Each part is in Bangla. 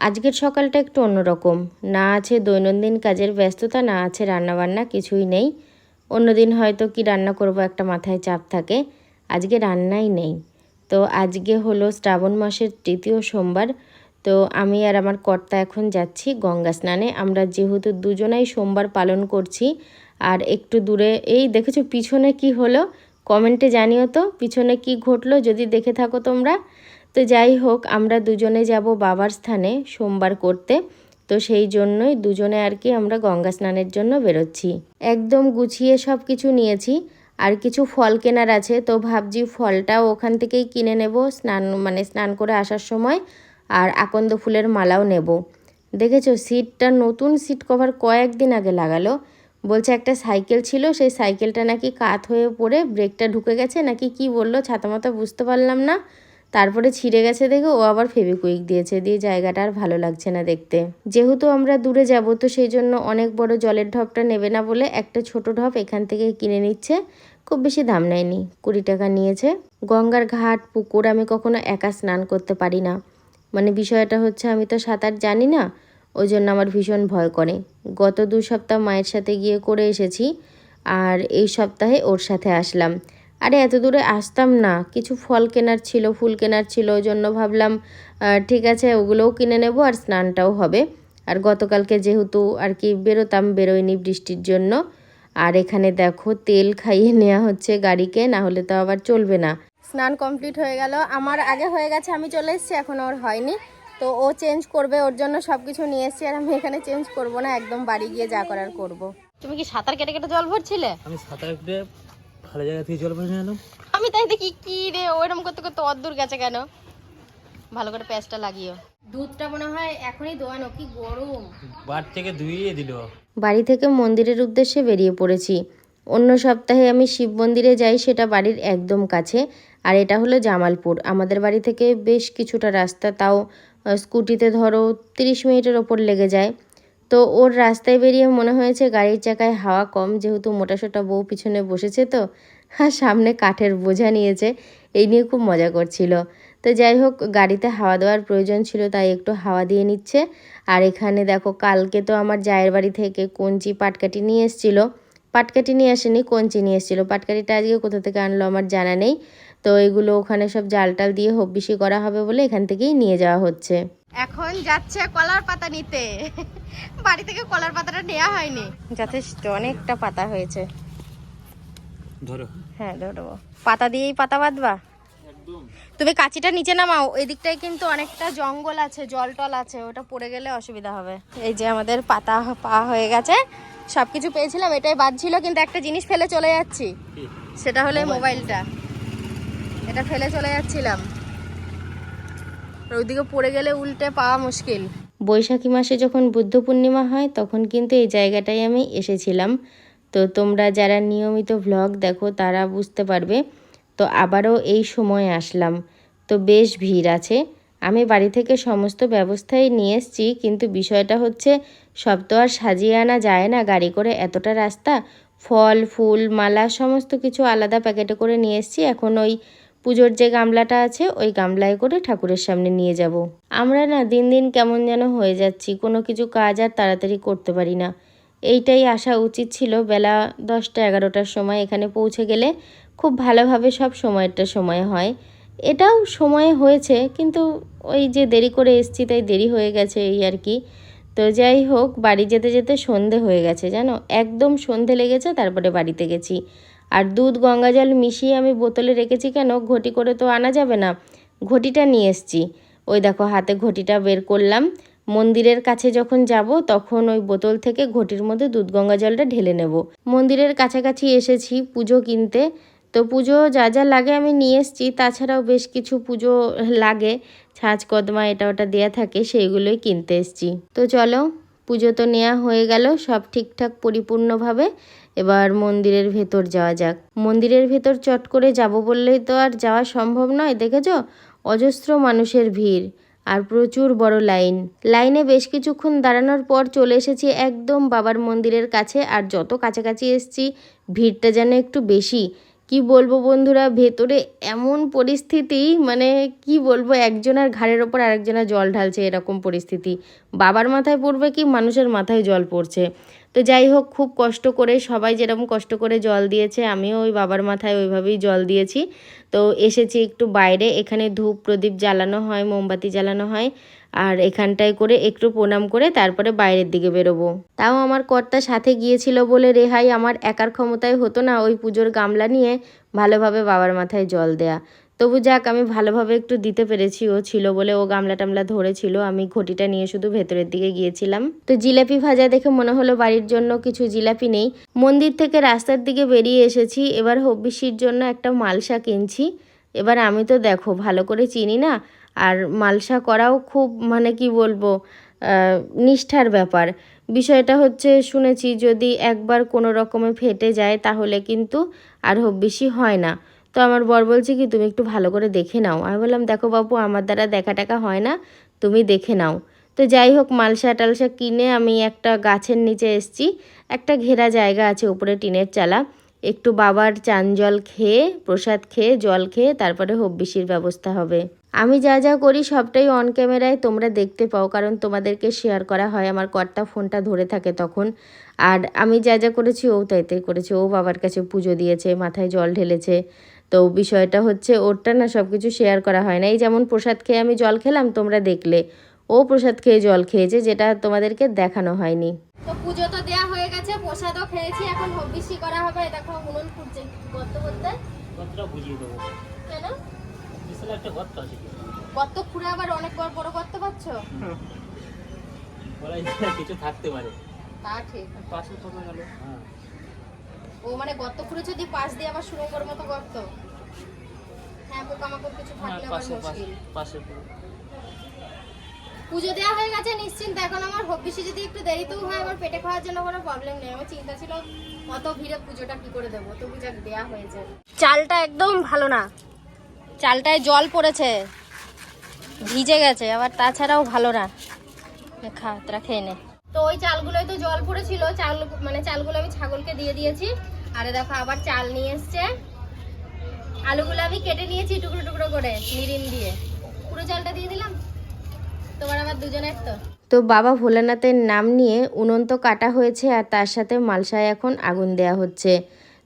আজকের সকালটা একটু অন্যরকম। না আছে দৈনন্দিন কাজের ব্যস্ততা, না আছে রান্নাবান্না, কিছুই নেই। অন্যদিন হয়তো কি রান্না করব একটা মাথায় চাপ থাকে। আজকে রান্নাই নেই। তো আজকে হলো শ্রাবণ মাসের তৃতীয় সোমবার। তো আমি আর আমার কর্তা এখন যাচ্ছি গঙ্গা স্নানে। আমরা যেহেতু দুজনাই সোমবার পালন করছি, আর একটু দূরে, এই দেখেছ পিছনে কি হলো? কমেন্টে জানিও তো, পিছনে কি ঘটলো যদি দেখে থাকো তোমরা। তো যাই হোক, আমরা দুজনে যাব বাবার স্থানে সোমবার করতে। তো সেই জন্যই দুজনে আর কি আমরা গঙ্গা স্নানের জন্য বেরোচ্ছি। একদম গুছিয়ে সব কিছু নিয়েছি। আর কিছু ফল কেনার আছে, তো ভাবছি ফলটাও ওখান থেকেই কিনে নেব স্নান মানে স্নান করে আসার সময়। আর আকন্দ ফুলের মালাও নেব। দেখেছ, সিটটা নতুন সিট কভার কয়েকদিন আগে লাগালো। বলছে একটা সাইকেল ছিল, সেই সাইকেলটা নাকি কাত হয়ে পড়ে ব্রেকটা ঢুকে গেছে, নাকি কি বলল ছাতা মাথা বুঝতে পারলাম না। তারপরে ছিঁড়ে গেছে দেখে ও আবার ফেবিকুইক দিয়েছে। দিয়ে জায়গাটা আর ভালো লাগছে না দেখতে। যেহেতু আমরা দূরে যাব, তো সেই জন্য অনেক বড় জলের ঢপটা নেবে না বলে একটা ছোট ঢপ এখান থেকে কিনে নিচ্ছে। খুব বেশি দাম নেয়নি, কুড়ি টাকা নিয়েছে। গঙ্গার ঘাট, পুকুর আমি কখনো একা স্নান করতে পারি না। মানে বিষয়টা হচ্ছে আমি তো সাঁতার জানি না, ওই জন্য আমার ভীষণ ভয় করে। গত দু সপ্তাহ মায়ের সাথে গিয়ে করে এসেছি, আর এই সপ্তাহে ওর সাথে আসলাম। আরে এত দূরে আসতাম না। কিছু ফল কেনার ছিল ফুল কেনার ছিল ওই জন্য ভাবলাম ঠিক আছে ওগুলোও কিনে নেব আর স্নানটাও হবে। আর গতকালকে যেহেতু আর কি বেরোতাম বেরোয়নি বৃষ্টির জন্য। আর এখানে দেখো তেল খাইয়ে নেওয়া হচ্ছে গাড়িকে না হলে তো আবার চলবে না। স্নান কমপ্লিট হয়ে গেল। আমার আগে হয়ে গেছে আমি চলে এসেছি এখন ওর হয়নি। তো ও চেঞ্জ করবে ওর জন্য সব কিছু নিয়ে এসেছি আর আমি এখানে চেঞ্জ করব না একদম বাড়ি গিয়ে যা করার করব। তুমি কি সাঁতার কেটে কেটে জল ভরছিলে? আমি সাঁতার কেটে ভালো জায়গা থেকে জল ভরে নিয়ে এলাম আমি তাই দেখি কি রে ওইরকম করতে করতে অদ্দূর গেছে কেন? ভালো করে পেঁয়াজটা লাগিও। দুধটা মনে হয় এখনই দোয়ানো কি গরম। বার থেকে ধুইয়ে দিল। বাড়ি থেকে মন্দিরের উদ্দেশ্যে বেরিয়ে পড়েছি। অন্য সপ্তাহে আমি শিব মন্দিরে যাই সেটা বাড়ির একদম কাছে। আর এটা হলো জামালপুর। আমাদের বাড়ি থেকে বেশ কিছুটা রাস্তা তাও স্কুটিতে ধরো তিরিশ মিনিটের ওপর লেগে যায়। তো ওর রাস্তায় বেরিয়ে মনে হয়েছে গাড়ির চাকায় হাওয়া কম, যেহেতু মোটাসোটা বউ পিছনে বসেছে তো হ্যাঁ সামনে কাঠের বোঝা নিয়েছে, এই নিয়ে খুব মজা করছিল। তো যাই হোক, গাড়িতে হাওয়া দেওয়ার প্রয়োজন ছিল, তাই একটু হাওয়া দিয়ে নিচ্ছে। আর এখানে দেখো, কালকে তো আমার জায়ের বাড়ি থেকে কঞ্চি পাটকাটি নিয়ে এসেছিল। পাটকাটি নিয়ে আসেনি, কঞ্চি নিয়ে এসেছিল। পাটকাটিটা আজকে কোথা থেকে আনলো আমার জানা নেই। তো এগুলো ওখানে সব জাল টাল দিয়ে হব্বিসি করা হবে বলে এখান থেকেই নিয়ে যাওয়া হচ্ছে। এখন যাচ্ছে কলার পাতা নিতে। বাড়ি থেকে কলার পাতাটা নেওয়া হয়নি। যথেষ্ট অনেকটা পাতা হয়েছে। ধরো। হ্যাঁ ধরবো পাতা দিয়েই পাতা বাঁধবা? তুমি কাঁচিটা নিচে নামাও ওই দিকটায় কিন্তু অনেকটা জঙ্গল আছে জল টল আছে ওটা পড়ে গেলে অসুবিধা হবে। এই যে আমাদের পাতা পা হয়ে গেছে সব কিছু পেয়েছিলাম এটাই বাদ ছিল কিন্তু একটা জিনিস ফেলে চলে যাচ্ছি। সেটা হলে মোবাইলটা। এটা ফেলে চলে যাচ্ছিলাম। ওইদিকে পড়ে গেলে উল্টে পাওয়া মুশকিল। বৈশাখী মাসে যখন বুদ্ধ পূর্ণিমা হয়, তখন কিন্তু এই জায়গাটায় আমি এসেছিলাম। তো তোমরা যারা নিয়মিত ভ্লগ দেখো, তারা বুঝতে পারবে। তো আবারও এই সময় আসলাম। তো বেশ ভিড় আছে। আমি বাড়ি থেকে সমস্ত ব্যবস্থাই নিয়ে এসেছি, কিন্তু বিষয়টা হচ্ছে, সব তো আর সাজিয়ে আনা যায় না। গাড়ি করে এতটা রাস্তা, ফল, ফুল, মালা, সমস্ত কিছু আলাদা প্যাকেটে করে নিয়ে এসেছি। এখন ওই পুজোর যে গামলাটা আছে, ওই গামলায় করে ঠাকুরের সামনে নিয়ে যাব। আমরা না দিন দিন কেমন যেন হয়ে যাচ্ছি, কোনো কিছু কাজ আর তাড়াতাড়ি করতে পারি না। এইটাই আসা উচিত ছিল বেলা দশটা এগারোটার সময়, এখানে পৌঁছে গেলে খুব ভালোভাবে সব সময়টা সময় হয়। এটাও সময় হয়েছে, কিন্তু ওই যে দেরি করে এসছি তাই দেরি হয়ে গেছে এই আর কি। তো যাই হোক, বাড়ি যেতে যেতে সন্ধে হয়ে গেছে, জানো? একদম সন্ধে লেগেছে, তারপরে বাড়িতে গেছি। আর দুধ, গঙ্গা জল মিশিয়ে আমি বোতলে রেখেছি কেন? ঘটি করে তো আনা যাবে না। ঘটিটা নিয়ে এসছি। ওই দেখো, হাতে ঘটিটা বের করলাম। মন্দিরের কাছে যখন যাব, তখন ওই বোতল থেকে ঘটির মধ্যে দুধ, গঙ্গা জলটা ঢেলে নেব। মন্দিরের কাছাকাছি এসেছি পুজো কিনতে। তো পুজো যা যা লাগে আমি নিয়ে এসেছি। তাছাড়াও বেশ কিছু পুজো লাগে। ছাঁচ কদমা, এটা ওটা দেয়া থাকে, সেইগুলোই কিনতে এসেছি। তো চলো পুজো তো নেওয়া হয়ে গেল, সব ঠিকঠাক পরিপূর্ণভাবে। এবার মন্দিরের ভেতর যাওয়া যাক। মন্দিরের ভেতর চট করে যাব বললেই তো আর যাওয়া সম্ভব নয়, দেখেছ? অজস্র মানুষের ভিড় আর প্রচুর বড় লাইন। লাইনে বেশ কিছুক্ষণ দাঁড়ানোর পর চলে এসেছি একদম বাবার মন্দিরের কাছে, আর যত কাছাকাছি এসেছি, ভিড়টা যেন একটু বেশি। কি বলব বন্ধুরা? ভেতরে এমন পরিস্থিতি মানে কি বলব, একজনের ঘাড়ের ওপর আরেকজনের জল ঢালছে এরকম পরিস্থিতি। বাবার মাথায় পড়বে কি, মানুষের মাথায় জল পড়ছে। তো যাই হোক, খুব কষ্ট করে, সবাই যেরকম কষ্ট করে জল দিয়েছে, আমিও ওই বাবার মাথায় ওইভাবেই জল দিয়েছি। তো এসেছি একটু বাইরে, এখানে ধূপ প্রদীপ জ্বালানো হয়, মোমবাতি জ্বালানো হয়। আর এখানটায় করে একটু প্রণাম করে তারপরে বাইরের দিকে বেরোবো। তাও আমার কর্তা সাথে গিয়েছিল বলে রেহাই আমার একার ক্ষমতায় হতো না, ওই পুজোর গামলা নিয়ে ভালোভাবে বাবার মাথায় জল দেয়া। তবু যাক, আমি ভালোভাবে একটু দিতে পেরেছি, ও ছিল বলে ও গামলা টামলা ধরেছিল, আমি ঘটিটা নিয়ে শুধু ভেতরের দিকে গিয়েছিলাম। তো জিলাপি ভাজা দেখে মনে হলো বাড়ির জন্য কিছু জিলাপি নেই। মন্দির থেকে রাস্তার দিকে বেরিয়ে এসেছি, এবার হব্বিসির জন্য একটা মালসা কিনছি এবার আমি তো দেখো, ভালো করে চিনি না আর মালসা করাও খুব মানে কি বলব নিষ্ঠার ব্যাপার। বিষয়টা হচ্ছে, শুনেছি যদি একবার কোনো রকমে ফেটে যায়, তাহলে কিন্তু আর হব্বিসি হয় না। তো আমার বর বলছে কি, তুমি একটু ভালো করে দেখে নাও। আমি বললাম, দেখো বাবু আমার দ্বারা দেখা টাকা হয় না, তুমি দেখে নাও। তো যাই হোক মালসা টালসা কিনে আমি একটা গাছের নিচে এসছি। একটা ঘেরা জায়গা আছে, উপরে টিনের চালা। একটু বাবার চান জল খেয়ে, প্রসাদ খেয়ে, জল খেয়ে, তারপরে হব্বিসির ব্যবস্থা হবে। আমি যা যা করি সবটাই অন ক্যামেরায় তোমরা দেখতে পাও কারণ তোমাদেরকে শেয়ার করা হয়। আমার কর্তা ফোনটা ধরে থাকে তখন। আর আমি যা যা করেছি ও তাই তাই করেছে। ও বাবার কাছে পুজো দিয়েছে মাথায় জল ঢেলেছে। তো বিষয়টা হচ্ছে ওরটা না সব কিছু শেয়ার করা হয় না। এই যেমন প্রসাদ খেয়ে আমি জল খেলাম তোমরা দেখলে। ও প্রসাদ খেয়ে জল খেয়েছে যেটা তোমাদেরকে দেখানো হয়নি। তো পুজো তো দেয়া হয়ে গেছে প্রসাদও খেয়েছি। এখন হবিষি করা হবে দেখো উনুন ফুটছে বুঝিয়ে দেবো। কেন? বিশাল একটা গর্ত আছে গর্ত খুঁড়ে আবার অনেক বড় বড় গর্ত পাচ্ছো? বলা যায় না, কিছু থাকতে পারে। তা ঠিক। পাশে কমে গেল। হ্যাঁ। ও মানে গর্ত খুঁড়েছো দি পাশ দিয়ে আবার সুরঙ্গর মতো গর্ত? হ্যাঁ পোকামাকড় কিছু হ্যাঁ থাকলে আবার পাশে পাশে মুশকিল। পাশে পুজো দেওয়া হয়ে গেছে নিশ্চিন্ত। এখন আমার হবিষি যদি একটু দেরিতেও হয় আমার পেটে খাওয়ার জন্য কোনো প্রবলেম নেই। আমার চিন্তা ছিল অত ভিড়ে পুজোটা কি করে দেবো? তবু যাক দেওয়া হয়ে হয়েছে চালটা একদম ভালো না। চালটায় জল পড়েছে। ভিজে গেছে, আবার তাছাড়াও ভালো না। খা, তোরা খেয়ে নে। তো ওই চালগুলোই তো জল পড়েছিল, চাল মানে চালগুলো আমি ছাগলকে দিয়ে দিয়েছি। আরে দেখো, আবার চাল নিয়ে এসছে। আলুগুলো আমি কেটে নিয়েছি টুকরো টুকরো করে, নিরিন দিয়ে। পুরো চালটা দিয়ে দিলাম? তোমার আমার দুজনের তো। তো বাবা ভোলানাথের নাম নিয়ে উনুন তো কাটা হয়েছে আর তার সাথে মালসায় এখন আগুন দেয়া হচ্ছে।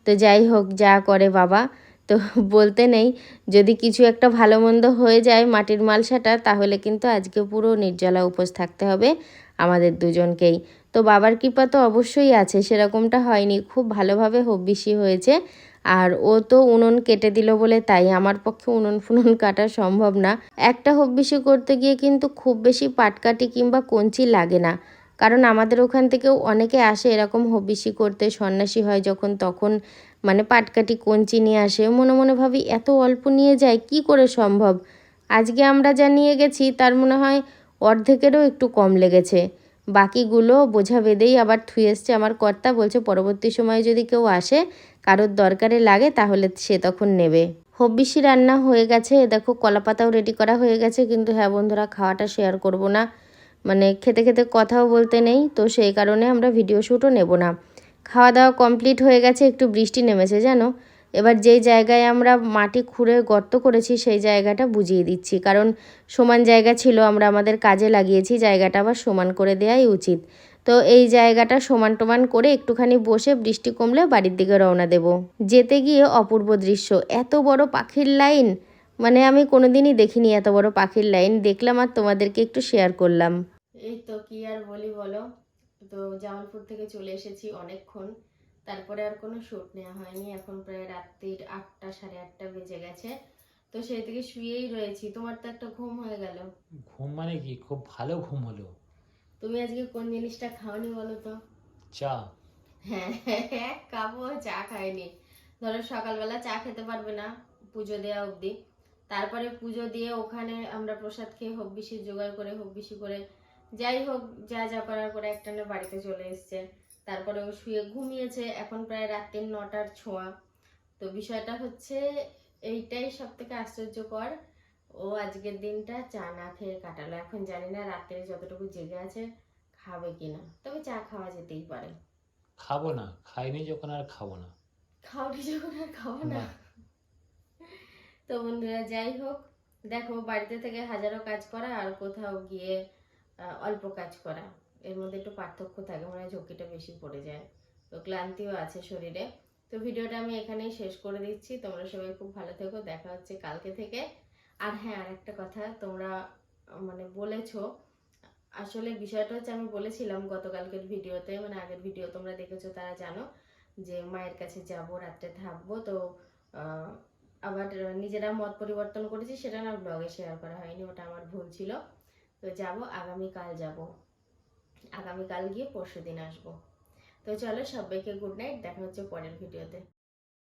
তো যাই হোক, যা করে বাবা। তো বলতে নেই, যদি কিছু একটা ভালো মন্দ হয়ে যায় মাটির মালসাটা, তাহলে কিন্তু আজকে পুরো নির্জলা উপোস থাকতে হবে আমাদের দুজনকেই। তো বাবার কৃপা তো অবশ্যই আছে, সেরকমটা হয়নি, খুব ভালোভাবে হব্বিসি হয়েছে। আর ও তো উনুন কেটে দিল বলে তাই আমার পক্ষে উনুন ফুনুন কাটা সম্ভব না। একটা হব্বিসি করতে গিয়ে কিন্তু খুব বেশি পাটকাঠি কিংবা কঞ্চি লাগে না। কারণ আমাদের ওখান থেকেও অনেকে আসে এরকম হব্বিসি করতে, সন্ন্যাসী হয় যখন, তখন মানে পাটকাঠি কঞ্চি নিয়ে আসে, মনে মনে ভাবি এত অল্প নিয়ে যায়, কি করে সম্ভব? আজকে আমরা যা নিয়ে গেছি, তার মনে হয় অর্ধেকেরও একটু কম লেগেছে। বাকিগুলো বোঝা বেঁধেই আবার থুয়ে এসছে আমার কর্তা, বলছে পরবর্তী সময়ে যদি কেউ আসে, কারোর দরকারে লাগে তাহলে সে তখন নেবে। হব্বিসি রান্না হয়ে গেছে দেখো কলা পাতাও রেডি করা হয়ে গেছে, কিন্তু হ্যাঁ বন্ধুরা, খাওয়াটা শেয়ার করব না। মানে খেতে খেতে কথাও বলতে নেই, তো সেই কারণে আমরা ভিডিও শ্যুটও নেব না। খাওয়া দাওয়া কমপ্লিট হয়ে গেছে, একটু বৃষ্টি নেমেছে, জানো? এবার যেই জায়গায় আমরা মাটি খুঁড়ে গর্ত করেছি, সেই জায়গাটা বুঝিয়ে দিচ্ছি। কারণ সমান জায়গা ছিল, আমরা আমাদের কাজে লাগিয়েছি, জায়গাটা আবার সমান করে দেওয়াই উচিত। তো এই জায়গাটা সমান টমান করে একটুখানি বসে বৃষ্টি কমলে বাড়ির দিকে রওনা দেব। যেতে গিয়ে অপূর্ব দৃশ্য, এত বড় পাখির লাইন! মানে আমি কোনোদিনই দেখিনি এত বড় পাখির লাইন, দেখলাম আর তোমাদেরকে একটু শেয়ার করলাম। এই তো কি আর বলি বলো? তো জামালপুর থেকে চলে এসেছি অনেকক্ষণ। তারপরে আর কোনো শ্যুট নেওয়া হয়নি। এখন প্রায় রাত্রির আটটা সাড়ে আটটা বেজে গেছে। তো সেই থেকে শুয়েই রয়েছি। তোমার তো একটা ঘুম হয়ে গেল। ঘুম মানে কি? খুব ভালো ঘুম হলো। তুমি আজকে কোন জিনিসটা খাওনি বলো তো? চা। হ্যাঁ কাপও চা খায়নি ধরো সকালবেলা চা খেতে পারবে না পুজো দেওয়া অবধি। তারপরে পুজো দিয়ে ওখানে আমরা প্রসাদ খেয়ে হব্বিসি জোগাড় করে হব্বিসি করে যাই হোক যা যা করার করে একটানে বাড়িতে চলে এসছে। তারপরে ও শুয়ে ঘুমিয়েছে এখন প্রায় রাত্রির নটার ছোঁয়া। তো বিষয়টা হচ্ছে এইটাই সব থেকে আশ্চর্যকর। ও আজকের দিনটা চা না খেয়ে কাটালো। এখন জানি না রাত্রে যতটুকু জেগে আছে খাবে কিনা। তবে চা খাওয়া যেতেই পারে। খাব না খাইনি যখন আর খাব না। খাওয়াটি যখন আর খাব না। তো বন্ধুরা যাই হোক দেখো বাড়িতে থেকে হাজারো কাজ করা আর কোথাও গিয়ে অল্প কাজ করা। এর মধ্যে একটু পার্থক্য থাকে, মনে হয় ঝুঁকিটা বেশি পড়ে যায়। তো ক্লান্তিও আছে শরীরে। তো ভিডিওটা আমি এখানেই শেষ করে দিচ্ছি। তোমরা সবাই খুব ভালো থেকো, দেখা হচ্ছে কালকে থেকে। আর হ্যাঁ আর একটা কথা, তোমরা মানে বলেছ, আসলে বিষয়টা হচ্ছে আমি বলেছিলাম গতকালকের ভিডিওতে মানে আগের ভিডিও তোমরা দেখেছ, তারা জানো, যে মায়ের কাছে যাব, রাত্রে থাকব। তো আবার নিজেরা মত পরিবর্তন করেছি, সেটা না ব্লগে শেয়ার করা হয়নি, ওটা আমার ভুল ছিল। তো যাব, আগামীকাল যাব। আগামীকাল গিয়ে পরশু দিন আসব। তো চলো সবাইকে গুড নাইট দেখা হচ্ছে পরের ভিডিওতে